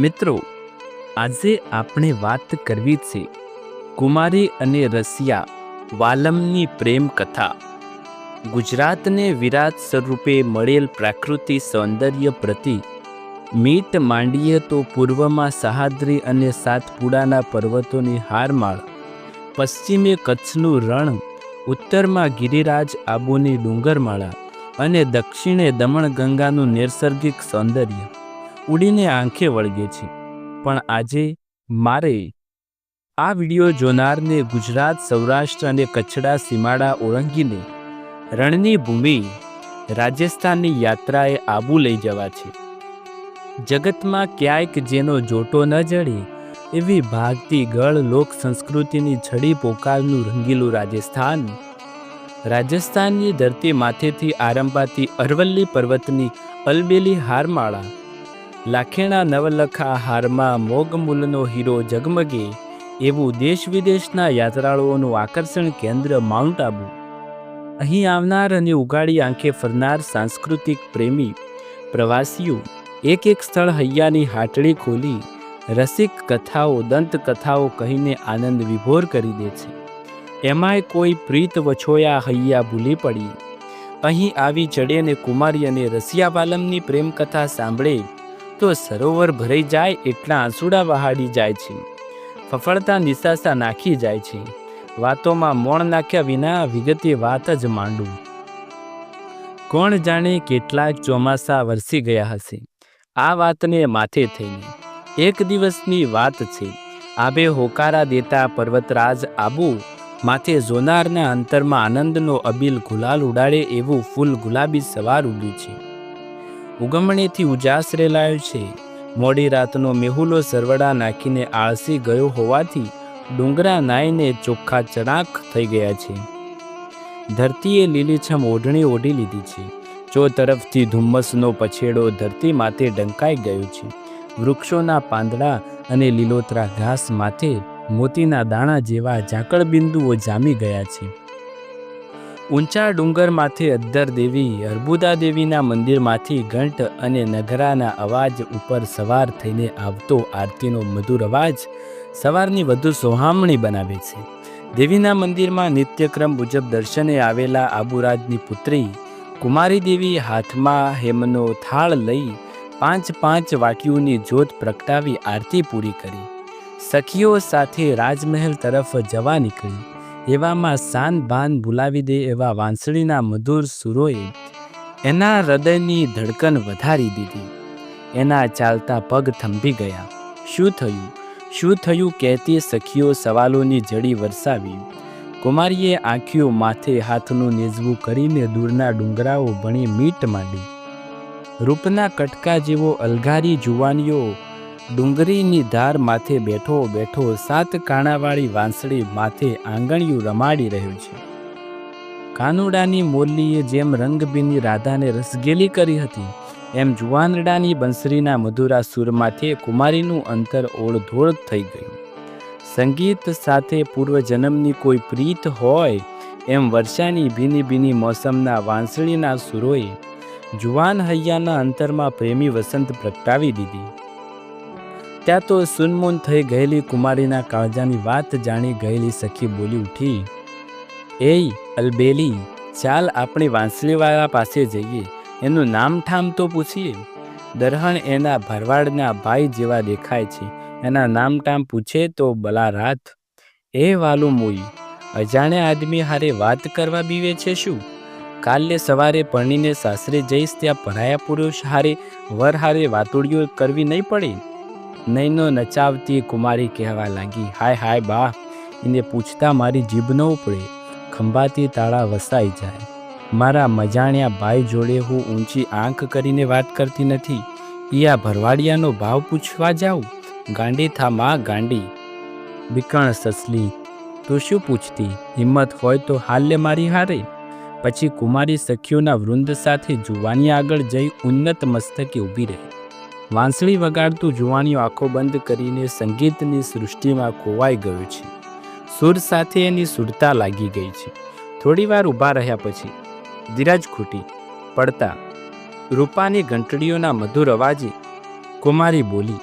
મિત્રો, આજે આપણે વાત કરવી છે કુમારી અને રસિયા વાલમની પ્રેમ કથા ગુજરાતને વિરાટ સ્વરૂપે મળેલ પ્રાકૃતિક સૌંદર્ય પ્રતિ મીટ માંડીએ તો પૂર્વમાં સહાદ્રી અને સાતપુડાના પર્વતોની હારમાળ, પશ્ચિમે કચ્છનું રણ, ઉત્તરમાં ગિરિરાજ આબુની ડુંગરમાળા અને દક્ષિણે દમણગંગાનું નૈસર્ગિક સૌંદર્ય. ઉડીને આંખે વળગે છે. પણ આજે મારે આ વિડિયો જોનારને ગુજરાત, સૌરાષ્ટ્ર અને કચ્છડા સીમાડા ઓળંગીને રણની ભૂમિ રાજસ્થાનની યાત્રાએ આબુ લઈ જવા છે. જગતમાં ક્યાંક જેનો જોટો ન જડે એવી ભાગતી ગળ લોક સંસ્કૃતિની છડી પોકારનું રંગીલું રાજસ્થાન રાજસ્થાનની ધરતી માથેથી આરંભાતી અરવલ્લી પર્વતની અલબેલી હારમાળા લાખેણા નવલખા હારમાં મોગમૂલનો હીરો ઝગમગે એવું દેશ વિદેશના યાત્રાળુઓનું આકર્ષણ કેન્દ્ર માઉન્ટ આબુ. અહીં આવનાર અને ઉગાડી આંખે ફરનાર સાંસ્કૃતિક પ્રેમી, પ્રવાસીઓ એક એક સ્થળ હૈયાની હાટડી ખોલી રસિક કથાઓ, દંતકથાઓ કહીને આનંદ વિભોર કરી દે છે. એમાંય કોઈ પ્રીત વછોયા હૈયા ભૂલી પડી. અહીં આવી ચડે ને કુમારી અને રસિયા વાલમની પ્રેમકથા સાંભળે તો સરોવર ભરાઈ જાય એટલા આંસુડા વહાડી જાય છે. ફફડતા નિશાસા નાખી જાય છે. વાતોમાં મોણ નાખ્યા વિના વિગતે વાત જ માંડું. કોણ જાણે કેટલાક ચોમાસા વરસી ગયા હશે. આ વાતને માથે થઈને. એક દિવસની વાત છે. આબે હોકારા દેતા પર્વતરાજ આબુ માથે જોનારના અંતરમાં આનંદનો અબીલ ગુલાલ ઉડાડે એવું ફૂલ ગુલાબી સવાર ઉગ્યું છે. ઉગમણેથી ઉજાસ રેલાયો છે. મોડી રાતનો મેહુલો સરવડા નાખીને આળસી ગયો હોવાથી ડુંગરા નાઈને ચોખ્ખા ચણાક થઈ ગયા છે. ધરતીએ લીલીછમ ઓઢણી ઓઢી લીધી છે. ચો તરફથી ધુમ્મસનો પછેડો ધરતી માથે ડંકાઈ ગયો છે. વૃક્ષોના પાંદડા અને લીલોતરા ઘાસ માથે મોતીના દાણા જેવા ઝાકળ બિંદુઓ જામી ગયા છે. ઊંચા ડુંગરમાંથી અદ્ધર દેવી અર્બુદા દેવીના મંદિરમાંથી ઘંટ અને નગરાના અવાજ ઉપર સવાર થઈને આવતો આરતીનો મધુર અવાજ સવારની વધુ સોહામણી બનાવે છે. દેવીના મંદિરમાં નિત્યક્રમ મુજબ દર્શને આવેલા આબુરાજની પુત્રી કુમારી દેવી હાથમાં હેમનો થાળ લઈ પાંચ પાંચ વાટીઓની જોત પ્રગટાવી આરતી પૂરી કરી. સખીઓ સાથે રાજમહેલ તરફ જવા નીકળી. એવામાં શાન ભાન ભૂલાવી દે એવા વાંસળીના મધુર સુરોએ એના હૃદયની ધડકન વધારી દીધી. એના ચાલતા પગ થંભી ગયા. શું થયું? શું થયું કહેતી સખીઓ સવાલોની જડી વરસાવી. કુમારીએ આંખીઓ માથે હાથનું નેજવું કરીને દૂરના ડુંગરાઓ ભણી મીટ માંડી. રૂપના કટકા જેવો અલઘારી જુવાનીઓ ડુંગરીની ધાર માથે બેઠો બેઠો સાત કાણાવાળી વાંસળી માથે આંગણિયું રમાડી રહ્યું છે. કાનુડાની મોરલીએ જેમ રંગબીની રાધાને રસગેલી કરી હતી, એમ જુવાનડાની બંસરીના મધુરા સુરમાંથી કુમારીનું અંતર ઓળધોળ થઈ ગયું. સંગીત સાથે પૂર્વજન્મની કોઈ પ્રીત હોય, એમ વર્ષાની ભીની ભીની મોસમના વાંસળીના સુરોએ જુવાન હૈયાના અંતરમાં પ્રેમી વસંત પ્રગટાવી દીધી. ત્યાં તો સુનમૂન થઈ ગયેલી કુમારીના કાળજાની વાત જાણી ગયેલી સખી બોલી ઉઠી એ અલબેલી, ચાલ આપણે વાંસળીવાળા પાસે જઈએ. એનું નામ ઠામ તો પૂછીએ. દરહણ એના ભરવાડના ભાઈ જેવા દેખાય છે. એના નામ ટામ પૂછે તો બલા રાત એ વાલું મોઈ, અજાણ્યા આદમી હારે વાત કરવા બીવે છે શું? કાલે સવારે પરણીને સાસરે જઈશ ત્યાં પરાયા પુરુષ હારે વર હારે વાતુડીઓ કરવી નહીં પડે? નૈનો નચાવતી કુમારી કહેવા લાગી. હાય હાય, બા. એને પૂછતા મારી જીભ ન ઉપડે. ખંભાતી તાળા વસાઈ જાય. મારા મજાણ્યા ભાઈ જોડે હું ઊંચી આંખ કરીને વાત કરતી નથી. ઈયા ભરવાડિયાનો ભાવ પૂછવા જાઉં? ગાંડી થા માં, ગાંડી. બીકણ સસલી, તું શું પૂછતી? હિંમત હોય તો હાલ્ય મારી હારે. પછી કુમારી સખીઓના વૃંદ સાથે જુવાની આગળ જઈ ઉન્નત મસ્તકે ઊભી રહી. વાંસળી વગાડતું જુવાનીઓ આંખો બંધ કરીને સંગીતની સૃષ્ટિમાં ખોવાઈ ગયું છે. સુર સાથે એની સુરતા લાગી ગઈ છે. થોડીવાર ઊભા રહ્યા પછી, ધીરજ ખૂટી, પડતા, રૂપાની ઘંટડીઓના મધુર અવાજે, કુમારી બોલી,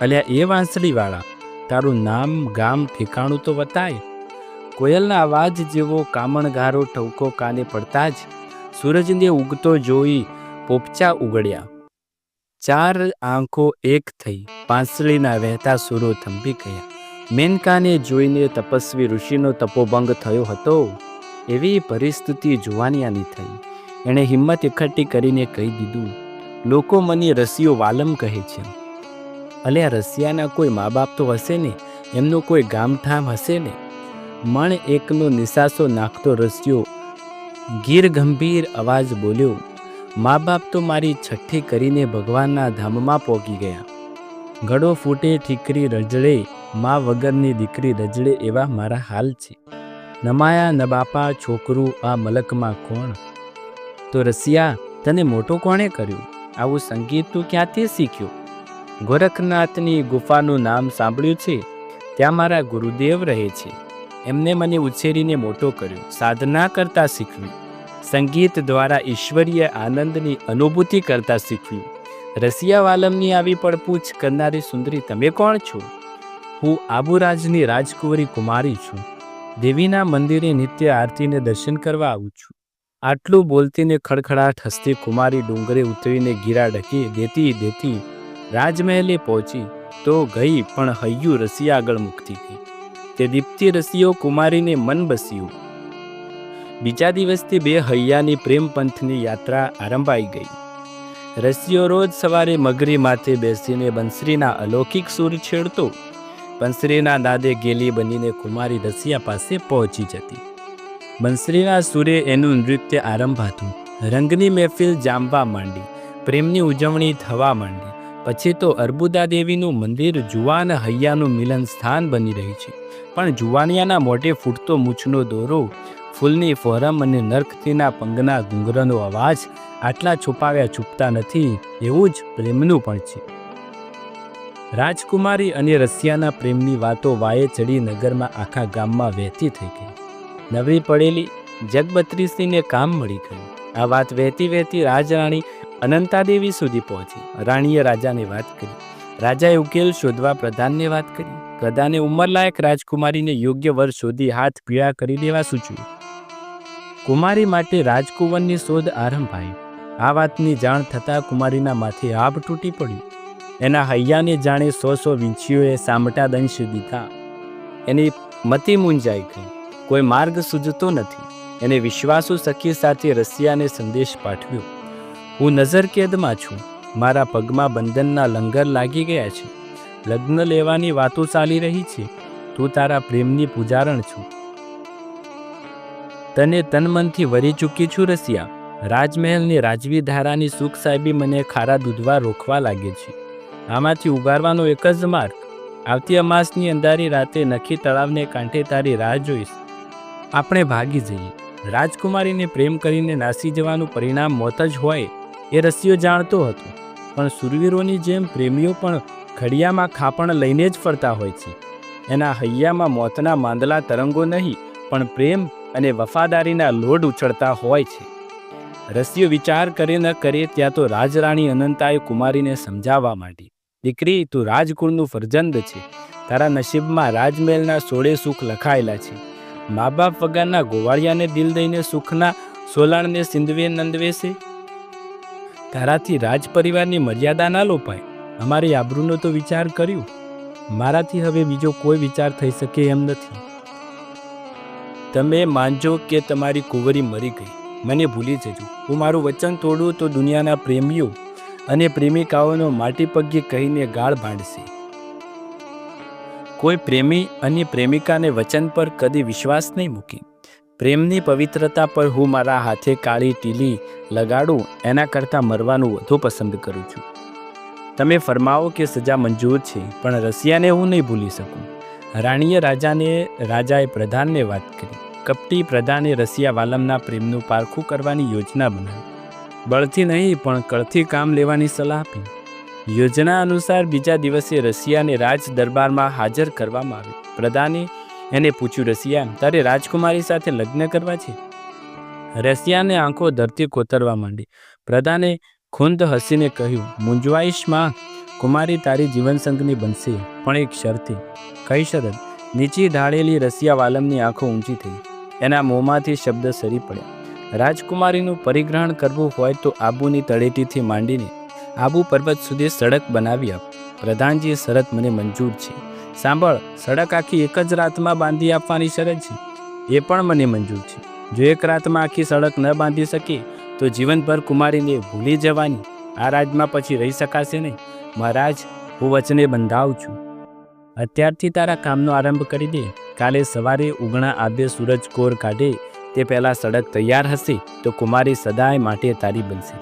અલ્યા એ વાંસળીવાળા, તારું નામ ગામ ઠેકાણું તો વતાય. કોયલના અવાજ જેવો કામણગારો ઠવકો કાને પડતા જ, સૂરજને ઉગતો જોઈ પોપચા ઉગડ્યા. ચાર આંખો એક થઈ પાંસળીના વહેતા સુરો થંભી ગયા. મેનકાને જોઈને તપસ્વી ઋષિનો તપોભંગ થયો હતો. એવી પરિસ્થિતિ જોવાનીયાની થઈ. એણે હિંમત એકઠી કરીને કહી દીધું, લોકો મને રસિયો વાલમ કહે છે. અલ્યા રસિયાના કોઈ મા બાપ તો હશે ને? એમનું કોઈ ગામઠામ હશે ને? મણ એકનો નિસાસો નાખતો રસિયો ગીર ગંભીર અવાજ બોલ્યો મા બાપ તો મારી છઠ્ઠી કરીને ભગવાનના ધામમાં પહોંચી ગયા. ગળો ફૂટે ઠીકરી રજડે, મા વગરની દીકરી રજડે એવા મારા હાલ છે. નમાયા ન બાપા, છોકરું, આ મલકમાં કોણ? તો રસિયા, તને મોટો કોણે કર્યું? આવું સંગીત તું ક્યાંથી શીખ્યું? ગોરખનાથની ગુફાનું નામ સાંભળ્યું છે? ત્યાં મારા ગુરુદેવ રહે છે. એમને મને ઉછેરીને મોટો કર્યો. સાધના કરતા શીખવી. સંગીત દ્વારા ઈશ્વરીય આનંદની અનુભૂતિ કરતા શીખવી રસિયાવાલમની આવી પડપૂછ કરનારી સુંદરી તમે કોણ છો? હું આબુરાજની રાજકુંવરી કુમારી છું. દેવીના મંદિરે નિત્ય આરતીને દર્શન કરવા આવું છું. આટલું બોલતીને ખડખડાટ હસતી કુમારી ડુંગરે ઉતરીને ગીરા ઢકી, દેતી દેતી રાજમહેલે પહોંચી, તો ગઈ પણ હૈયું રસિયા આગળ મૂકતી ગઈ તે દીપ્તિ રસિયો કુમારીને મન બસ્યું. બીજા દિવસથી બે હૈયાની પ્રેમ પંથની યાત્રા આરંભાઈ ગઈ. રસીઓ રોજ સવારે મગરી માથે બેસીને બંસરીના અલૌકિક સૂર છેડતો, બંસરીના દાદે ગેલી બનીને કુમારી રસિયા પાસે પહોંચી જતી. બંસરીના સૂરે એનું નૃત્ય આરંભાતું, રંગની મહેફિલ જામવા માંડી, પ્રેમની ઉજવણી થવા માંડી, પછી તો અર્બુદા દેવીનું મંદિર જુવાન હૈયાનું મિલન સ્થાન બની રહ્યું છે. પણ જુવાનિયાના મોઢે ફૂટતો મૂછનો દોરો ફૂલની ફોરમ અને નરકતીના પંગના ઘૂંઘરાનો અવાજ આટલા છુપાવ્યા છુપતા નથી, એવું જ પ્રેમનું પણ છે. રાજકુમારી અને રસિયાના પ્રેમની વાતો વાયે ચડી નગરમાં આખા ગામમાં વહેતી થઈ ગઈ. નવી પડેલી જગબત્રીસીને કામ મળી ગયું. આ વાત વહેતી વહેતી રાજરાણી અનંતાદેવી સુધી પહોંચી. રાણીએ રાજાને વાત કરી. રાજાએ ઉકેલ શોધવા પ્રધાનને વાત કરી. પ્રધાને ઉંમરલાયક રાજકુમારીને યોગ્ય વર શોધી હાથ પીળા કરી દેવા સૂચવ્યું. કુમારી માટે રાજકુંવરની શોધ આરંભાઈ આ વાતની જાણ થતાં કુમારીના માથે આભ તૂટી પડ્યું. એના હૈયાને જાણે સો સો વીંછીઓએ સામટા દંશ દીધા એની મતિ મૂંઝાઈ ગઈ. કોઈ માર્ગ સૂઝતો નથી. એને વિશ્વાસુ સખી સાથે રશિયાને સંદેશ પાઠવ્યો. હું નજર કેદમાં છું. મારા પગમાં બંધનના લંગર લાગી ગયા છે. લગ્ન લેવાની વાતો ચાલી રહી છે. તું તારા પ્રેમની પૂજારણ છું. તને તનમનથી વરી ચૂકી છું, રસિયા. રાજમહેલની રાજવી ધારાની સુખ સાહેબી મને ખારા દૂધવા રોકવા લાગે છે. આમાંથી ઉગારવાનો એક જ માર્ગ. આવતી અમાસની અંધારી રાતે નખી તળાવને કાંઠે તારી રાહ જોઈશ. આપણે ભાગી જઈએ. રાજકુમારીને પ્રેમ કરીને નાસી જવાનું પરિણામ મોત જ હોય એ રસિયો જાણતો હતો. પણ સુરવીરોની જેમ પ્રેમીઓ પણ ખડિયામાં ખાપણ લઈને જ ફરતા હોય છે. એના હૈયામાં મોતના માંદલા તરંગો નહીં, પણ પ્રેમ અને વફાદારીના લોડ ઉછળતા હોય છે. રસિયો વિચાર કરે ન કરે ત્યાં તો રાજરાણી અનંતાએ કુમારીને સમજાવવા માંડી, દીકરી, તું રાજકુળનું ફરજંદ છે. તારા નસીબમાં રાજમહેલના સોળે સુખ લખાયેલા છે. મા બાપ વગરના ગોવાળિયાને દિલ દઈને સુખના સોલાણને સિંધવે નંદવે છે? તારાથી રાજ પરિવારની મર્યાદા ના લોપાય. અમારી આબરૂનો તો વિચાર કર્યું. મારાથી હવે બીજો કોઈ વિચાર થઈ શકે એમ નથી. તમે માનજો કે તમારી કુંવરી મરી ગઈ. મને ભૂલી જજો. હું મારું વચન તોડું તો દુનિયાના પ્રેમીઓ અને પ્રેમિકાઓનો માટી કહીને ગાળ ભાંડશે. કોઈ પ્રેમી અને પ્રેમિકાને વચન પર કદી વિશ્વાસ નહીં મૂકે. પ્રેમની પવિત્રતા પર હું મારા હાથે કાળી ટીલી લગાડું, એના કરતાં મરવાનું વધુ પસંદ કરું છું. તમે ફરમાવો કે સજા મંજૂર છે, પણ રસિયાને હું નહીં ભૂલી શકું. રાણીએ રાજાને, રાજાએ પ્રધાનને વાત કરી. કપટી પ્રધાને રસિયાવાલમના પ્રેમનું પારખું કરવાની યોજના બનાવી. બળથી નહીં, પણ કળથી કામ લેવાની સલાહ આપી. યોજના અનુસાર બીજા દિવસે રસિયાને રાજ દરબારમાં હાજર કરવામાં આવ્યો પ્રધાને એને પૂછ્યું, રસિયા, તારે રાજકુમારી સાથે લગ્ન કરવા છે? રસિયાને આંખો ધરતી કોતરવા માંડી. પ્રધાને ખુંદ હસીને કહ્યું મૂંઝવાઈશમાં કુમારી તારી જીવનસંગની બનશે, પણ એક શરતી. કઈ શરત? નીચી ઢાળેલી રસિયા વાલમની આંખો ઊંચી થઈ. એના મોંમાંથી શબ્દ સરી પડ્યા. રાજકુમારીનું પરિગ્રહણ કરવું હોય તો આબુની તળેટીથી માંડીને આબુ પર્વત સુધી સડક બનાવી આપ. પ્રધાનજી, શરત મને મંજૂર છે. સાંભળ, સડક આખી એક જ રાતમાં બાંધી આપવાની શરત છે. એ પણ મને મંજૂર છે. જો એક રાતમાં આખી સડક ન બાંધી શકે, તો જીવનભર કુમારીને ભૂલી જવાની. આ રાજમાં પછી રહી શકાશે નહીં. મહારાજ, હું વચને બંધાવું છું. અત્યારથી તારા કામનો આરંભ કરી દે. કાલે સવારે ઉગણા આબે સૂરજ કોર કાઢે, તે પહેલાં સડક તૈયાર હશે તો કુમારી સદાય માટે તારી બનશે.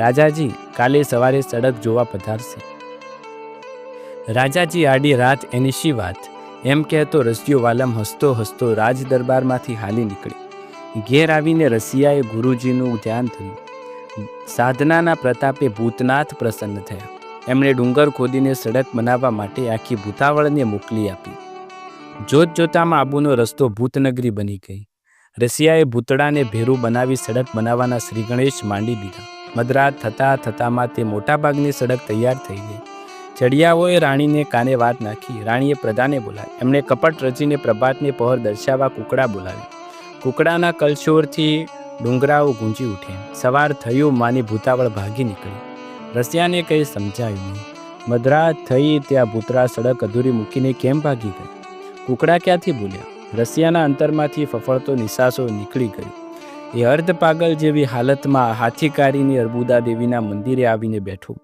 રાજાજી, કાલે સવારે સડક જોવા પધારશે. રાજાજી આડી રાત એની શી વાત? એમ કહેતો રસિયો વાલમ હસતો હસતો રાજ દરબારમાંથી હાલી નીકળી ઘેર આવીને રસિયાએ ગુરુજીનું ધ્યાન થયું સાધનાના પ્રતાપે ભૂતનાથ પ્રસન્ન થયા. એમણે ડુંગર ખોદીને સડક બનાવવા માટે આખી ભૂતાવળને મોકલી આપી. જોત જોતામાં આબુનો રસ્તો ભૂતનગરી બની ગઈ. રશિયાએ ભૂતડાને ભેરું બનાવી સડક બનાવવાના શ્રી ગણેશ માંડી દીધા. મધરાત થતાં થતાંમાં તે મોટાભાગની સડક તૈયાર થઈ ગઈ. ચડિયાઓએ રાણીને કાને વાત નાખી. રાણીએ પ્રધાને બોલાવી. એમણે કપટ રચીને પ્રભાતને પહોર દર્શાવવા કુકડા બોલાવી કુકડાના કલશોરથી ડુંગરાઓ ગુંજી ઉઠ્યા. સવાર થયું, માની ભૂતાવળ ભાગી નીકળી. રસિયાને કંઈ સમજાયું નહીં. મદરા થઈ ત્યાં ભૂતરા સડક અધૂરી મૂકીને કેમ ભાગી ગઈ? કુકડા ક્યાંથી બોલ્યા રસિયાના અંતરમાંથી ફફળતો નિશાસો નીકળી ગયો. એ અર્ધ પાગલ જેવી હાલતમાં હાથીકારીની અર્બુદા દેવીના મંદિરે આવીને બેઠો.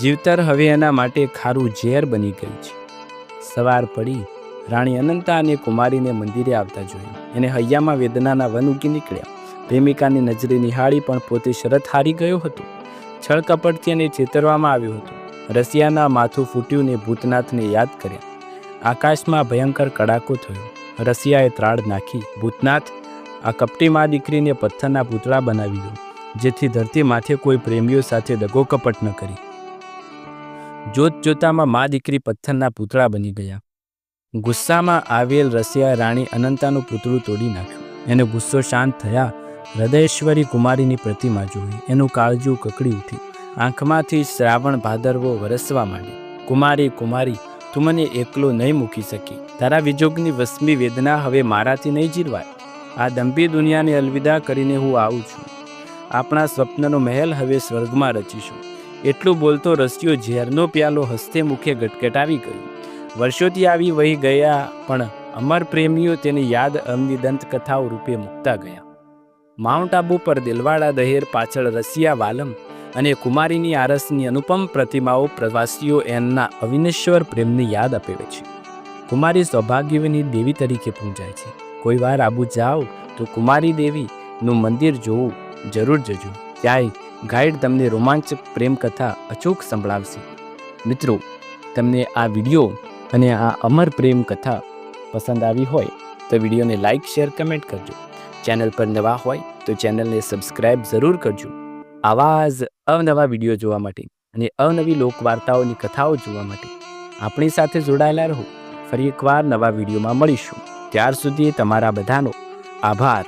જીવતર હવે એના માટે ખારું ઝેર બની ગઈ છે. સવાર પડી, રાણી અનંતા અને કુમારીને મંદિરે આવતા જોયું. એને હૈયામાં વેદનાના વન ઉગી નીકળ્યા. પ્રેમિકાની નજરે નિહાળી પણ પોતે શરત હારી ગયો હતો. છળ કપટથી એને છેતરવામાં આવ્યું હતું. રસિયાના માથું ફૂટ્યું ને ભૂતનાથને યાદ કર્યા. આકાશમાં ભયંકર કડાકો થયો. રસિયાએ ત્રાળ નાખી, ભૂતનાથ, આ કપટી મા દીકરીને પથ્થરના પૂતળા બનાવી દો, જેથી ધરતી માથે કોઈ પ્રેમીઓ સાથે દગો કપટ ન કરી. જોત જોતામાં મા દીકરી પથ્થરના પૂતળા બની ગયા. ગુસ્સામાં આવેલ રસિયા રાણી અનંતાનું પૂતળું તોડી નાખ્યું. એને ગુસ્સો શાંત થયા હૃદયેશ્વરી કુમારીની પ્રતિમા જોઈ. એનું કાળજું કકડી ઉઠ્યું આંખમાંથી શ્રાવણ ભાદરવો વરસવા માંડી કુમારી કુમારી, તું મને એકલો નહીં મૂકી શકી. તારા વિજોગની વસમી વેદના હવે મારાથી નહીં જીરવાય. આ દંભી દુનિયાને અલવિદા કરીને હું આવું છું. આપણા સ્વપ્નનો મહેલ હવે સ્વર્ગમાં રચીશું. એટલું બોલતો રસિયો ઝેરનો પ્યાલો હસ્તે મુખે ગટગટાવી ગયું. વર્ષોથી આવી વહી ગયા, પણ અમર પ્રેમીઓ તેની યાદ અમની દંતકથાઓ રૂપે મૂકતા ગયા. માઉન્ટ આબુ પર દિલવાડા દહેર પાછળ રસિયા વાલમ અને કુમારીની આરસની અનુપમ પ્રતિમાઓ પ્રવાસીઓ એમના અવિનેશ્વર પ્રેમની યાદ અપાવે છે. કુમારી સૌભાગ્યની દેવી તરીકે પૂજાય છે. કોઈ વાર આબુ જાઓ તો કુમારી દેવીનું મંદિર જોવું જરૂર જજો. ત્યાંય ગાઈડ તમને રોમાંચક પ્રેમ કથા અચૂક સંભળાવશે. મિત્રો, તમને આ વીડિયો અને આ અમર પ્રેમ કથા પસંદ આવી હોય તો વિડીયોને લાઇક શેર, કમેન્ટ કરજો. ચેનલ પર નવા હોય તો ચેનલને સબસ્ક્રાઇબ જરૂર કરજો. આવા જ અવનવા વીડિયો જોવા માટે અને અવનવી લોકવાર્તાઓની કથાઓ જોવા માટે આપણી સાથે જોડાયેલા રહો. ફરી એકવાર નવા વિડીયોમાં મળીશું. ત્યાર સુધી તમારા બધાનો આભાર.